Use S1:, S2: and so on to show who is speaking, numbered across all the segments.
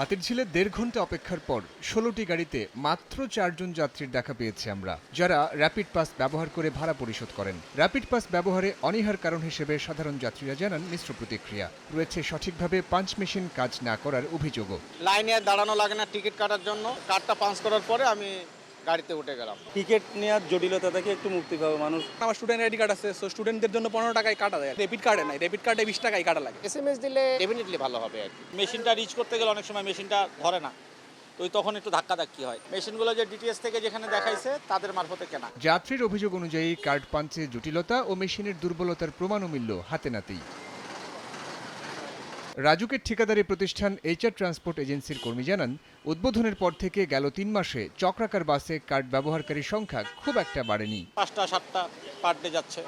S1: হাতিরঝিলে দেড় ঘণ্টা অপেক্ষার পর ষোলোটি গাড়িতে মাত্র চারজন যাত্রীর দেখা পেয়েছি আমরা, যারা র্যাপিড পাস ব্যবহার করে ভাড়া পরিশোধ করেন। র্যাপিড পাস ব্যবহারে অনীহার কারণ হিসেবে সাধারণ যাত্রীরা জানান মিশ্র প্রতিক্রিয়া। রয়েছে সঠিকভাবে পাঞ্চ মেশিন কাজ না করার অভিযোগও।
S2: লাইনে দাঁড়ানো লাগে না টিকিট কাটার জন্য। কার্ডটা পাঞ্চ করার পরে আমি গাড়িতে উঠে গেলাম।
S3: টিকিট নেওয়ার জটিলতা থেকে একটু মুক্তি পাবে মানুষ।
S4: আমার স্টুডেন্ট আইডি কার্ড আছে সো স্টুডেন্টদের জন্য পনেরো টাকায় কাটা দেয়। ডেবিট কার্ডে নাই ডেবিট কার্ডে বিশ টাকায় কাটা লাগে।
S2: এস এম এস দিলে ডেফিনেটলি ভালো হবে আর কি।
S5: মেশিনটা রিচ করতে গেলে অনেক সময় মেশিনটা ধরে না। তো ওই তখন একটু ধাক্কা ধাক্কি হয়। মেশিনগুলো যে ডিটিএস থেকে যেখানে দেখাইছে তাদের মারফতে কেনা।
S1: যাত্রীর অভিযোগ অনুযায়ী কার্ড পাঞ্চে জটিলতা ও মেশিনের দুর্বলতার প্রমাণও মিলল হাতে নাতেই। রাজুকের ঠিকাদারি প্রতিষ্ঠান এইচআর ট্রান্সপোর্ট এজেন্সির কর্মী জানান, উদ্বোধনের পর থেকে গেল তিন মাসে চক্রাকার বাসে কার্ড ব্যবহারকারীর সংখ্যা খুব একটা বাড়েনি।
S5: পাঁচটা, সাতটা পার ডে যাচ্ছে।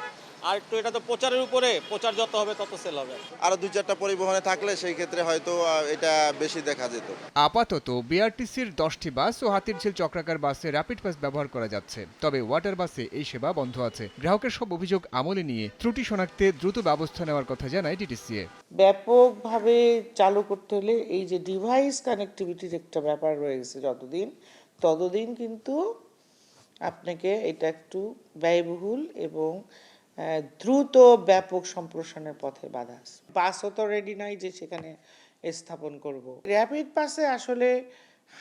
S5: আর একটু এটা তো প্রচারের উপরে প্রচার যত হবে তত সেল হবে।
S6: আরও দুই চারটা পরিবহনে থাকলে সেই ক্ষেত্রে হয়তো এটা বেশি দেখা যেত।
S1: আপাতত বিআরটিসির দশটি বাস ও হাতিরঝিল চক্রাকার বাসে র্যাপিড পাস ব্যবহার করা যাচ্ছে। তবে ওয়াটার বাসে এই সেবা বন্ধ আছে। গ্রাহকের সব অভিযোগ আমলে নিয়ে ত্রুটি শনাক্তে দ্রুত ব্যবস্থা নেওয়ার কথা জানায় ডিটিসিএ
S7: ব্যাপকভাবে চালু করতে হলে এই যে ডিভাইস কানেক্টিভিটির একটা ব্যাপার রয়ে গেছে যতদিন ততদিন কিন্তু আপনাকে এটা একটু ব্যয়বহুল এবং দ্রুত ব্যাপক সম্প্রসারণের পথে বাধা বাসও তো রেডি নাই যে সেখানে স্থাপন করব। র্যাপিড পাসে আসলে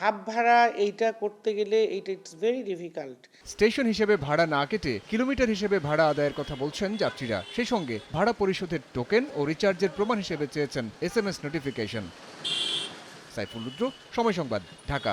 S7: হাফ ভাড়া এইটা করতে গেলে এইটা ইটস ভেরি ডিফিকাল্ট
S1: স্টেশন হিসেবে ভাড়া না কেটে কিলোমিটার হিসেবে ভাড়া আদায়ের কথা বলছেন যাত্রীরা। সেই সঙ্গে ভাড়া পরিশোধের টোকেন ও রিচার্জের প্রমাণ হিসেবে চেয়েছেন S M S notification Saiful Rudra, Somoy Sangbad, Dhaka.